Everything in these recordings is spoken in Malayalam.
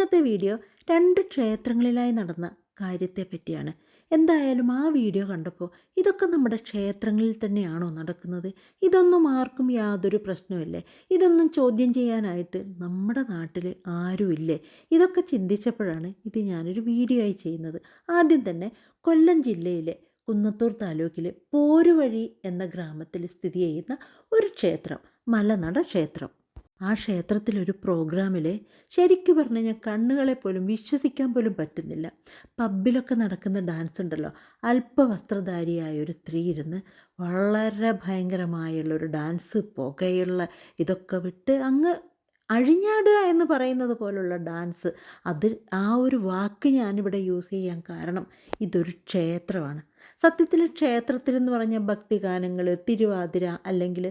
ഇന്നത്തെ വീഡിയോ രണ്ട് ക്ഷേത്രങ്ങളിലായി നടന്ന കാര്യത്തെ പറ്റിയാണ്. എന്തായാലും ആ വീഡിയോ കണ്ടപ്പോൾ ഇതൊക്കെ നമ്മുടെ ക്ഷേത്രങ്ങളിൽ തന്നെയാണോ നടക്കുന്നത്? ഇതൊന്നും ആർക്കും യാതൊരു പ്രശ്നമില്ലേ ഇതൊന്നും ചോദ്യം ചെയ്യാനായിട്ട് നമ്മുടെ നാട്ടിൽ ആരുമില്ലേ? ഇതൊക്കെ ചിന്തിച്ചപ്പോഴാണ് ഇത് ഞാനൊരു വീഡിയോ ആയി ചെയ്യുന്നത്. ആദ്യം തന്നെ കൊല്ലം ജില്ലയിലെ കുന്നത്തൂർ താലൂക്കിലെ പോരുവഴി എന്ന ഗ്രാമത്തിൽ സ്ഥിതി ചെയ്യുന്ന ഒരു ക്ഷേത്രം മലനട ക്ഷേത്രം. ആ ക്ഷേത്രത്തിലൊരു പ്രോഗ്രാമിൽ ശരിക്കും പറഞ്ഞു കഴിഞ്ഞാൽ കണ്ണുകളെ പോലും വിശ്വസിക്കാൻ പോലും പറ്റുന്നില്ല. പബ്ബിലൊക്കെ നടക്കുന്ന ഡാൻസ് ഉണ്ടല്ലോ അല്പവസ്ത്രധാരിയായ ഒരു സ്ത്രീ ഇരുന്ന് വളരെ ഭയങ്കരമായുള്ളൊരു ഡാൻസ് പുകയുള്ള ഇതൊക്കെ വിട്ട് അങ്ങ് അഴിഞ്ഞാടുക എന്ന് പറയുന്നത് പോലുള്ള ഡാൻസ്. അത് ആ ഒരു വാക്ക് ഞാനിവിടെ യൂസ് ചെയ്യാൻ കാരണം ഇതൊരു ക്ഷേത്രമാണ്. സത്യത്തിൽ ക്ഷേത്രത്തിൽ എന്ന് പറഞ്ഞ ഭക്തിഗാനങ്ങൾ തിരുവാതിര അല്ലെങ്കിൽ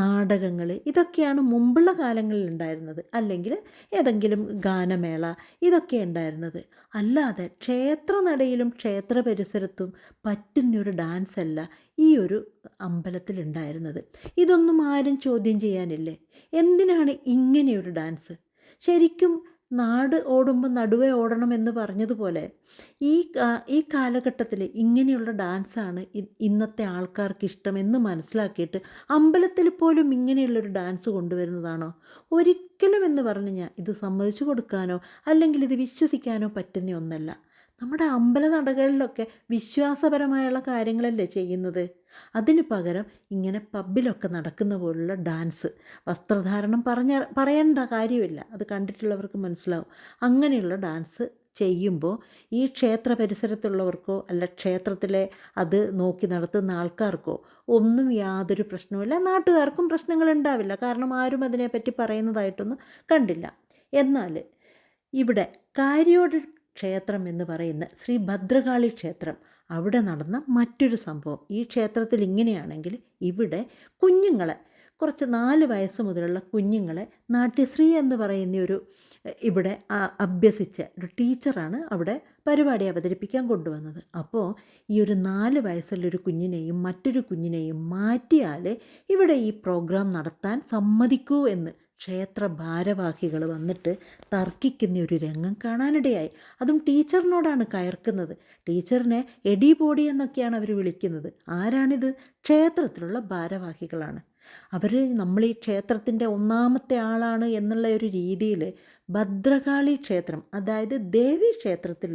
നാടകങ്ങൾ ഇതൊക്കെയാണ് മുമ്പുള്ള കാലങ്ങളിൽ ഉണ്ടായിരുന്നത് അല്ലെങ്കിൽ ഏതെങ്കിലും ഗാനമേള ഇതൊക്കെ ഉണ്ടായിരുന്നത്. അല്ലാതെ ക്ഷേത്ര നടയിലും ക്ഷേത്ര പരിസരത്തും പറ്റുന്നൊരു ഡാൻസ് അല്ല ഈ ഒരു അമ്പലത്തിൽ ഉണ്ടായിരുന്നത് ഇതൊന്നും ആരും ചോദ്യം ചെയ്യാനില്ലേ? എന്തിനാണ് ഇങ്ങനെയൊരു ഡാൻസ്? ശരിക്കും നാട് ഓടുമ്പോൾ നടുവേ ഓടണം എന്ന് പറഞ്ഞതുപോലെ ഈ ഈ കാലഘട്ടത്തിൽ ഇങ്ങനെയുള്ള ഡാൻസാണ് ഇന്നത്തെ ആൾക്കാർക്ക് ഇഷ്ടമെന്ന് മനസ്സിലാക്കിയിട്ട് അമ്പലത്തിൽ പോലും ഇങ്ങനെയുള്ളൊരു ഡാൻസ് കൊണ്ടുവരുന്നതാണോ? ഒരിക്കലും എന്ന് പറഞ്ഞു കഴിഞ്ഞാൽ ഇത് സമ്മതിച്ചു കൊടുക്കാനോ അല്ലെങ്കിൽ ഇത് വിശ്വസിക്കാനോ പറ്റുന്ന ഒന്നല്ല. നമ്മുടെ അമ്പല നടകളിലൊക്കെ വിശ്വാസപരമായുള്ള കാര്യങ്ങളല്ലേ ചെയ്യുന്നത്? അതിന് പകരം ഇങ്ങനെ പബ്ബിലൊക്കെ നടക്കുന്ന പോലുള്ള ഡാൻസ് വസ്ത്രധാരണം പറഞ്ഞ പറയേണ്ട കാര്യമില്ല. അത് കണ്ടിട്ടുള്ളവർക്ക് മനസ്സിലാവും. അങ്ങനെയുള്ള ഡാൻസ് ചെയ്യുമ്പോൾ ഈ ക്ഷേത്ര പരിസരത്തുള്ളവർക്കോ അല്ല ക്ഷേത്രത്തിലെ അത് നോക്കി നടത്തുന്ന ആൾക്കാർക്കോ ഒന്നും യാതൊരു പ്രശ്നവുമില്ല. നാട്ടുകാർക്കും പ്രശ്നങ്ങൾ ഉണ്ടാവില്ല. കാരണം ആരും അതിനെപ്പറ്റി പറയുന്നതായിട്ടൊന്നും കണ്ടില്ല. എന്നാൽ ഇവിടെ കാര്യോട് ക്ഷേത്രം എന്ന് പറയുന്ന ശ്രീ ഭദ്രകാളി ക്ഷേത്രം. അവിടെ നടന്ന മറ്റൊരു സംഭവം. ഈ ക്ഷേത്രത്തിൽ ഇങ്ങനെയാണെങ്കിൽ ഇവിടെ കുഞ്ഞുങ്ങളെ കുറച്ച് നാല് വയസ്സ് മുതലുള്ള കുഞ്ഞുങ്ങളെ നാട്യശ്രീ എന്ന് പറയുന്ന ഒരു ഇവിടെ അഭ്യസിച്ച ഒരു ടീച്ചറാണ് അവിടെ പരിപാടി അവതരിപ്പിക്കാൻ കൊണ്ടുവന്നത്. അപ്പോൾ ഈ ഒരു നാല് വയസ്സുള്ളൊരു കുഞ്ഞിനെയും മറ്റൊരു കുഞ്ഞിനെയും മാറ്റിയാൽ ഇവിടെ ഈ പ്രോഗ്രാം നടത്താൻ സമ്മതിക്കൂ എന്ന് ക്ഷേത്ര ഭാരവാഹികൾ വന്നിട്ട് തർക്കിക്കുന്ന ഒരു രംഗം കാണാനിടയായി. അതും ടീച്ചറിനോടാണ് കയർക്കുന്നത്. ടീച്ചറിനെ എടി പോടി എന്നൊക്കെയാണ് അവർ വിളിക്കുന്നത്. ആരാണിത്? ക്ഷേത്രത്തിലുള്ള ഭാരവാഹികളാണ്. അവർ നമ്മൾ ഈ ക്ഷേത്രത്തിന്റെ ഒന്നാമത്തെ ആളാണ് എന്നുള്ള ഒരു രീതിയിൽ ഭദ്രകാളി ക്ഷേത്രം അതായത് ദേവി ക്ഷേത്രത്തിൽ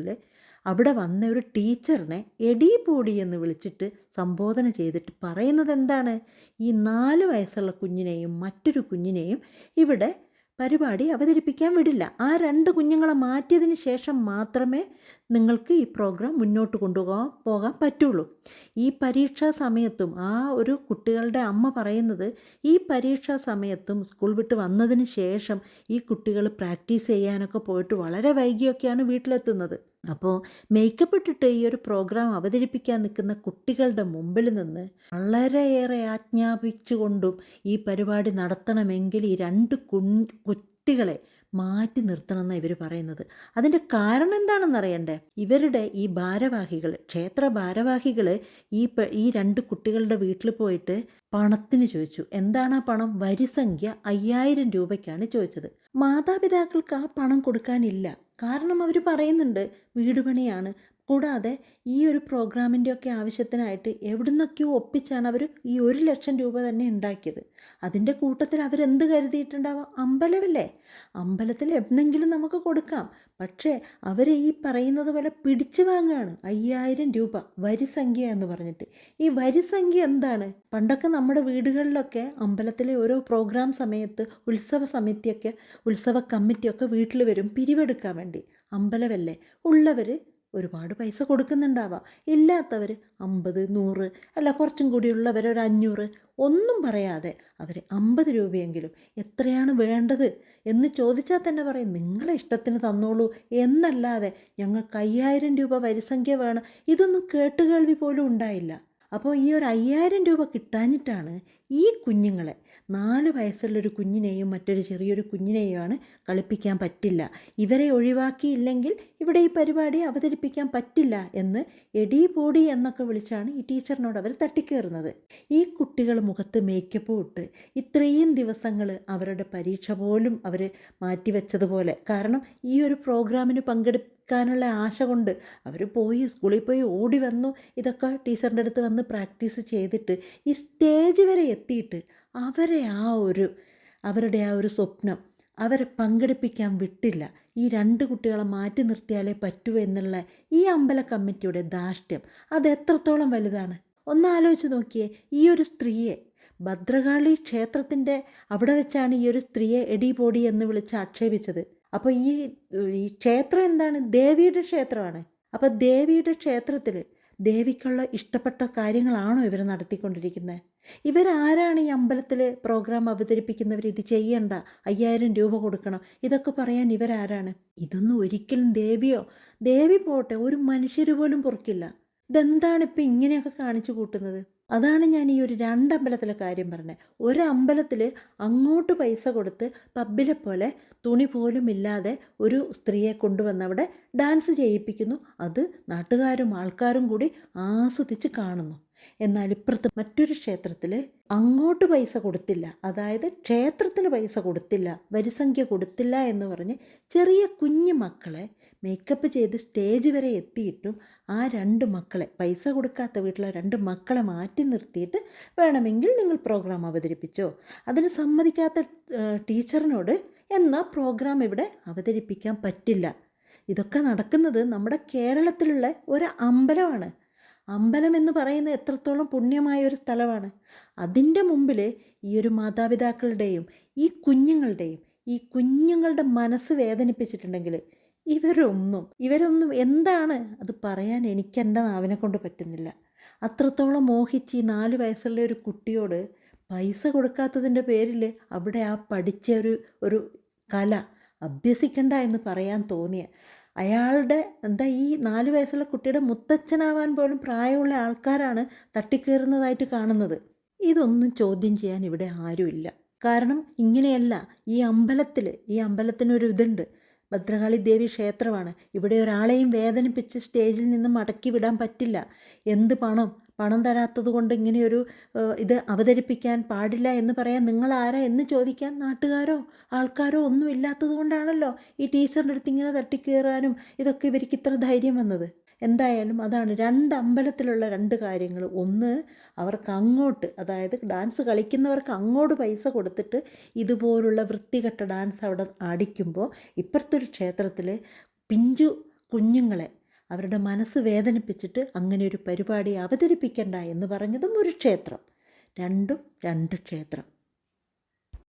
അവിടെ വന്ന ഒരു ടീച്ചറിനെ എടി എന്ന് വിളിച്ചിട്ട് സംബോധന ചെയ്തിട്ട് പറയുന്നത് എന്താണ് ഈ നാല് വയസ്സുള്ള കുഞ്ഞിനെയും മറ്റൊരു കുഞ്ഞിനെയും ഇവിടെ പരിപാടി അവതരിപ്പിക്കാൻ വിടില്ല. ആ രണ്ട് കുഞ്ഞുങ്ങളെ മാറ്റിയതിന് ശേഷം മാത്രമേ നിങ്ങൾക്ക് ഈ പ്രോഗ്രാം മുന്നോട്ട് കൊണ്ടുപോകാൻ പോകാൻ പറ്റുള്ളൂ. ഈ പരീക്ഷാ സമയത്തും ആ ഒരു കുട്ടികളുടെ അമ്മ പറയുന്നത് ഈ പരീക്ഷാ സമയത്തും സ്കൂൾ വിട്ട് വന്നതിന് ശേഷം ഈ കുട്ടികൾ പ്രാക്ടീസ് ചെയ്യാനൊക്കെ പോയിട്ട് വളരെ വൈകിയൊക്കെയാണ് വീട്ടിലെത്തുന്നത്. അപ്പോൾ മേക്കപ്പ് ഇട്ടിട്ട് ഈ ഒരു പ്രോഗ്രാം അവതരിപ്പിക്കാൻ നിൽക്കുന്ന കുട്ടികളുടെ മുമ്പിൽ നിന്ന് വളരെയേറെ ആജ്ഞാപിച്ചുകൊണ്ടും ഈ പരിപാടി നടത്തണമെങ്കിൽ ഈ രണ്ട് കുട്ടികളെ മാറ്റി നിർത്തണമെന്ന് ഇവർ പറയുന്നത്. അതിന്റെ കാരണം എന്താണെന്ന് അറിയണ്ടേ? ഇവരുടെ ഈ ഭാരവാഹികൾ ക്ഷേത്ര ഭാരവാഹികൾ ഈ ഈ രണ്ട് കുട്ടികളുടെ വീട്ടിൽ പോയിട്ട് പണത്തിന് ചോദിച്ചു. എന്താണ് ആ പണം? വരിസംഖ്യ അയ്യായിരം രൂപയ്ക്കാണ് ചോദിച്ചത്. മാതാപിതാക്കൾക്ക് ആ പണം കൊടുക്കാനില്ല. കാരണം അവർ പറയുന്നുണ്ട് വീട് പണിയാണ്. കൂടാതെ ഈ ഒരു പ്രോഗ്രാമിന്റെ ഒക്കെ ആവശ്യത്തിനായിട്ട് എവിടുന്നൊക്കെയോ ഒപ്പിച്ചാണ് അവർ ഈ ഒരു ലക്ഷം രൂപ തന്നെ ഉണ്ടാക്കിയത്. അതിന്റെ കൂട്ടത്തിൽ അവരെന്ത് കരുതിയിട്ടുണ്ടാവാം? അമ്പലമല്ലേ? അമ്പലത്തിൽ എന്തെങ്കിലും നമുക്ക് കൊടുക്കാം. പക്ഷേ അവർ ഈ പറയുന്നത് പോലെ പിടിച്ചു വാങ്ങുകയാണ് അയ്യായിരം രൂപ വരിസംഖ്യ എന്ന് പറഞ്ഞിട്ട്. ഈ വരിസംഖ്യ എന്താണ്? പണ്ടൊക്കെ നമ്മുടെ വീടുകളിലൊക്കെ അമ്പലത്തിലെ ഓരോ പ്രോഗ്രാം സമയത്ത് ഉത്സവ സമിതിയൊക്കെ ഉത്സവ കമ്മിറ്റിയൊക്കെ വീട്ടിൽ വരും പിരിവെടുക്കാൻ വേണ്ടി. അമ്പലമല്ലേ? ഉള്ളവർ ഒരുപാട് പൈസ കൊടുക്കുന്നുണ്ടാവാം. ഇല്ലാത്തവർ അമ്പത് നൂറ് അല്ല കുറച്ചും കൂടിയുള്ളവർ ഒരു അഞ്ഞൂറ് ഒന്നും പറയാതെ അവർ അമ്പത് രൂപയെങ്കിലും എത്രയാണ് വേണ്ടത് എന്ന് ചോദിച്ചാൽ തന്നെ പറയും നിങ്ങളെ ഇഷ്ടത്തിന് തന്നോളൂ എന്നല്ലാതെ ഞങ്ങൾക്ക് അയ്യായിരം രൂപ വരിസംഖ്യ വേണം. ഇതൊന്നും കേട്ടുകേൾവി പോലും ഉണ്ടായില്ല. അപ്പോൾ ഈ ഒരു അയ്യായിരം രൂപ കിട്ടാഞ്ഞിട്ടാണ് ഈ കുഞ്ഞുങ്ങളെ നാല് വയസ്സുള്ളൊരു കുഞ്ഞിനെയും മറ്റൊരു ചെറിയൊരു കുഞ്ഞിനെയുമാണ് കളിപ്പിക്കാൻ പറ്റില്ല. ഇവരെ ഒഴിവാക്കിയില്ലെങ്കിൽ ഇവിടെ ഈ പരിപാടി അവതരിപ്പിക്കാൻ പറ്റില്ല എന്ന് എടി പോടി എന്നൊക്കെ വിളിച്ചാണ് ഈ ടീച്ചറിനോട് അവർ തട്ടിക്കേറുന്നത്. ഈ കുട്ടികൾ മുഖത്ത് മേക്കപ്പ് ഇട്ട് ഇത്രയും ദിവസങ്ങൾ അവരുടെ പരീക്ഷ പോലും അവർ മാറ്റിവെച്ചതുപോലെ. കാരണം ഈ ഒരു പ്രോഗ്രാമിന് പങ്കെടുക്കാനുള്ള ആശ കൊണ്ട് അവർ പോയി സ്കൂളിൽ പോയി ഓടി വന്നു. ഇതൊക്കെ ടീച്ചറിന്റെ അടുത്ത് വന്ന് പ്രാക്ടീസ് ചെയ്തിട്ട് ഈ സ്റ്റേജ് വരെ എത്തിയിട്ട് അവരെ ആ ഒരു അവരുടെ ആ ഒരു സ്വപ്നം അവരെ പങ്കെടുപ്പിക്കാൻ വിട്ടില്ല. ഈ രണ്ട് കുട്ടികളെ മാറ്റി നിർത്തിയാലേ പറ്റൂ എന്നുള്ള ഈ അമ്പല കമ്മിറ്റിയുടെ ധാർഷ്ട്യം അത് എത്രത്തോളം വലുതാണ്? ഒന്ന് ആലോചിച്ച് നോക്കിയേ ഈ ഒരു സ്ത്രീയെ ഭദ്രകാളി ക്ഷേത്രത്തിന്റെ അവിടെ വെച്ചാണ് ഈ ഒരു സ്ത്രീയെ എടിപോടി എന്ന് വിളിച്ച് ആക്ഷേപിച്ചത്. അപ്പോൾ ഈ ഈ ക്ഷേത്രം എന്താണ്? ദേവിയുടെ ക്ഷേത്രമാണ്. അപ്പോൾ ദേവിയുടെ ക്ഷേത്രത്തിൽ ദേവിക്കുള്ള ഇഷ്ടപ്പെട്ട കാര്യങ്ങളാണോ ഇവർ നടത്തിക്കൊണ്ടിരിക്കുന്നത് ഇവരാരാണ് ഈ അമ്പലത്തിൽ പ്രോഗ്രാം അവതരിപ്പിക്കുന്നവർ ഇത് ചെയ്യണ്ട. അയ്യായിരം രൂപ കൊടുക്കണം. ഇതൊക്കെ പറയാൻ ഇവരാരാണ്? ഇതൊന്നും ഒരിക്കലും ദേവിയോ? ദേവി പോട്ടെ ഒരു മനുഷ്യർ പോലും പൊറുക്കില്ല. ഇതെന്താണ് ഇപ്പം ഇങ്ങനെയൊക്കെ കാണിച്ചു കൂട്ടുന്നത്? അതാണ് ഞാൻ ഈ ഒരു രണ്ടമ്പലത്തിലെ കാര്യം പറഞ്ഞത് ഒരമ്പലത്തിൽ അങ്ങോട്ട് പൈസ കൊടുത്ത് പബ്ബിലെ പോലെ തുണി പോലും ഇല്ലാതെ ഒരു സ്ത്രീയെ കൊണ്ടുവന്ന് അവിടെ ഡാൻസ് ചെയ്യിപ്പിക്കുന്നു. അത് നാട്ടുകാരും ആൾക്കാരും കൂടി ആസ്വദിച്ച് കാണുന്നു. എന്നാൽ ഇപ്പുറത്ത് മറ്റൊരു ക്ഷേത്രത്തിൽ അങ്ങോട്ട് പൈസ കൊടുത്തില്ല. അതായത് ക്ഷേത്രത്തിന് പൈസ കൊടുത്തില്ല വരിസംഖ്യ കൊടുത്തില്ല എന്ന് പറഞ്ഞ് ചെറിയ കുഞ്ഞു മക്കളെ മേക്കപ്പ് ചെയ്ത് സ്റ്റേജ് വരെ എത്തിയിട്ടും ആ രണ്ട് മക്കളെ പൈസ കൊടുക്കാത്ത വീട്ടിലെ രണ്ട് മക്കളെ മാറ്റി നിർത്തിയിട്ട് വേണമെങ്കിൽ നിങ്ങൾ പ്രോഗ്രാം അവതരിപ്പിച്ചോ. അതിന് സമ്മതിക്കാത്ത ടീച്ചറിനോട് എന്നാൽ പ്രോഗ്രാം ഇവിടെ അവതരിപ്പിക്കാൻ പറ്റില്ല. ഇതൊക്കെ നടക്കുന്നത് നമ്മുടെ കേരളത്തിലുള്ള ഒരു അമ്പലമാണ്. അമ്പലം എന്ന് പറയുന്നത് എത്രത്തോളം പുണ്യമായ ഒരു സ്ഥലമാണ്. അതിന്റെ മുമ്പിൽ ഈ ഒരു മാതാപിതാക്കളുടെയും ഈ കുഞ്ഞുങ്ങളുടെയും ഈ കുഞ്ഞുങ്ങളുടെ മനസ്സ് വേദനിപ്പിച്ചിട്ടുണ്ടെങ്കിൽ ഇവരൊന്നും ഇവരൊന്നും എന്താണ് അത് പറയാൻ എനിക്ക് എന്റെ നാവിനെ കൊണ്ട് പറ്റുന്നില്ല. അത്രത്തോളം മോഹിച്ച് ഈ നാല് വയസ്സുള്ള ഒരു കുട്ടിയോട് പൈസ കൊടുക്കാത്തതിന്റെ പേരിൽ അവിടെ ആ പഠിച്ച ഒരു ഒരു കല അഭ്യസിക്കണ്ട എന്ന് പറയാൻ തോന്നിയ അയാളുടെ എന്താ ഈ നാല് വയസ്സുള്ള കുട്ടിയുടെ മുത്തച്ഛനാവാൻ പോലും പ്രായമുള്ള ആൾക്കാരാണ് തട്ടിക്കയറുന്നതായിട്ട് കാണുന്നത്. ഇതൊന്നും ചോദ്യം ചെയ്യാൻ ഇവിടെ ആരുമില്ല. കാരണം ഇങ്ങനെയല്ല ഈ അമ്പലത്തിൽ ഈ അമ്പലത്തിനൊരു ഇതുണ്ട്. ഭദ്രകാളി ദേവി ക്ഷേത്രമാണ്. ഇവിടെ ഒരാളെയും വേദനിപ്പിച്ച് സ്റ്റേജിൽ നിന്ന് മടക്കി വിടാൻ പറ്റില്ല. എന്ത് പണം? പണം തരാത്തത് കൊണ്ട് ഇങ്ങനെയൊരു ഇത് അവതരിപ്പിക്കാൻ പാടില്ല എന്ന് പറയാൻ നിങ്ങൾ ആരാ എന്ന് ചോദിക്കാൻ നാട്ടുകാരോ ആൾക്കാരോ ഒന്നും ഇല്ലാത്തത് കൊണ്ടാണല്ലോ ഈ ടീച്ചറിന്റെ അടുത്ത് ഇങ്ങനെ തട്ടിക്കയറാനും ഇതൊക്കെ ഇവർക്ക് ഇത്ര ധൈര്യം വന്നത്. എന്തായാലും അതാണ് രണ്ട് അമ്പലത്തിലുള്ള രണ്ട് കാര്യങ്ങൾ. ഒന്ന് അവർക്ക് അങ്ങോട്ട് അതായത് ഡാൻസ് കളിക്കുന്നവർക്ക് അങ്ങോട്ട് പൈസ കൊടുത്തിട്ട് ഇതുപോലുള്ള വൃത്തികെട്ട ഡാൻസ് അവിടെ ആടിക്കുമ്പോൾ ഇപ്പുറത്തൊരു ക്ഷേത്രത്തിൽ പിഞ്ചു കുഞ്ഞുങ്ങളെ അവരുടെ മനസ്സ് വേദനിപ്പിച്ചിട്ട് അങ്ങനെ ഒരു പരിപാടി അവതരിപ്പിക്കണ്ട എന്ന് പറഞ്ഞതും ഒരു ക്ഷേത്രം. രണ്ടും രണ്ട് ക്ഷേത്രം.